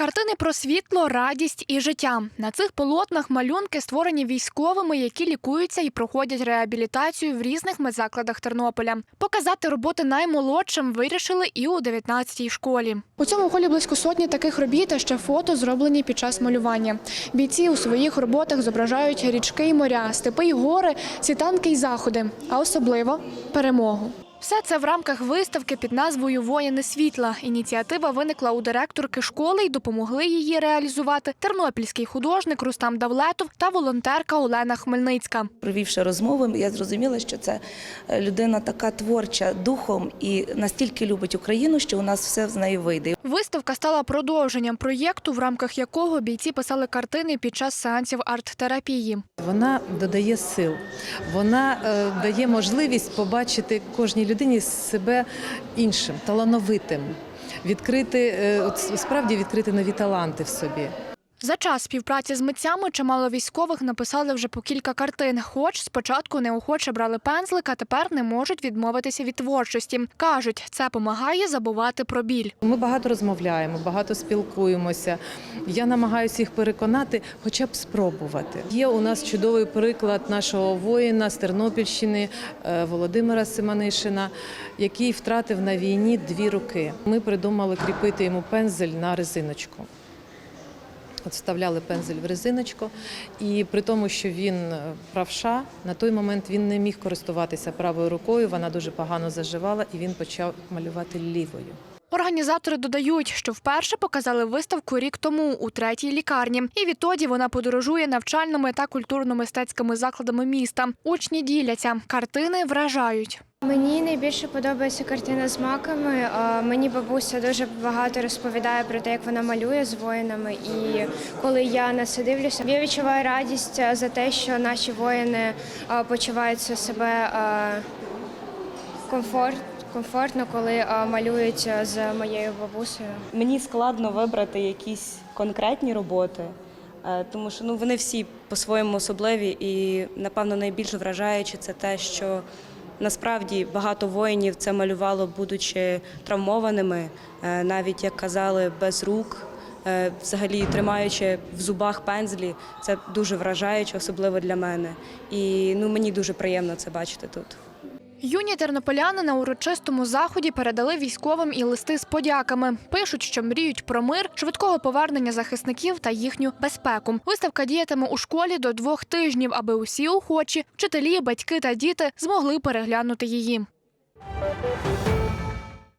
Картини про світло, радість і життя. На цих полотнах малюнки створені військовими, які лікуються і проходять реабілітацію в різних медзакладах Тернополя. Показати роботи наймолодшим вирішили і у 19-й школі. У цьому холі близько сотні таких робіт, а ще фото зроблені під час малювання. Бійці у своїх роботах зображають річки й моря, степи й гори, світанки й заходи, а особливо перемогу. Все це в рамках виставки під назвою Воїни світла. Ініціатива виникла у директорки школи і допомогли її реалізувати тернопільський художник Рустам Давлетов та волонтерка Олена Хмельницька. Провівши розмови, я зрозуміла, що це людина така творча духом і настільки любить Україну, що у нас все з неї вийде. Виставка стала продовженням проєкту, в рамках якого бійці писали картини під час сеансів арт-терапії. Вона додає сил, вона е, дає можливість побачити кожній людині себе іншим, талановитим, відкрити е, справді відкрити нові таланти в собі. За час співпраці з митцями чимало військових написали вже по кілька картин. Хоч спочатку неохоче брали пензлик, а тепер не можуть відмовитися від творчості. кажуть, це допомагає забувати про біль. Ми багато розмовляємо, багато спілкуємося. Я намагаюся їх переконати, хоча б спробувати. Є у нас чудовий приклад нашого воїна з Тернопільщини е, Володимира Симонишина, який втратив на війні дві руки. Ми придумали кріпити йому пензель на резиночку. От вставляли пензель в резиночку, і при тому, що він е, правша, на той момент він не міг користуватися правою рукою. Вона дуже погано заживала, і він почав малювати лівою. Організатори додають, що вперше показали виставку рік тому у третій лікарні. І відтоді вона подорожує навчальними та культурно-мистецькими закладами міста. Учні діляться, картини вражають. Мені найбільше подобається картина з маками. Мені бабуся дуже багато розповідає про те, як вона малює з воїнами. І коли я на це дивлюся, я відчуваю радість за те, що наші воїни почуваються себе а, комфорт, комфортно, коли малюють а, з моєю бабусею. Мені складно вибрати якісь конкретні роботи, е, тому що ну, вони всі по-своєму особливі і, напевно, найбільш вражаюче це те, що насправді багато воїнів це малювало, будучи травмованими, е, навіть як казали, без рук. е, Взагалі тримаючи в зубах пензлі, це дуже вражаюче, особливо для мене. І ну мені дуже приємно це бачити тут. Юні тернополяни на урочистому заході передали військовим і листи з подяками. Пишуть, що мріють про мир, швидкого повернення захисників та їхню безпеку. Виставка діятиме у школі до двох тижнів, аби усі охочі, вчителі, батьки та діти змогли переглянути її.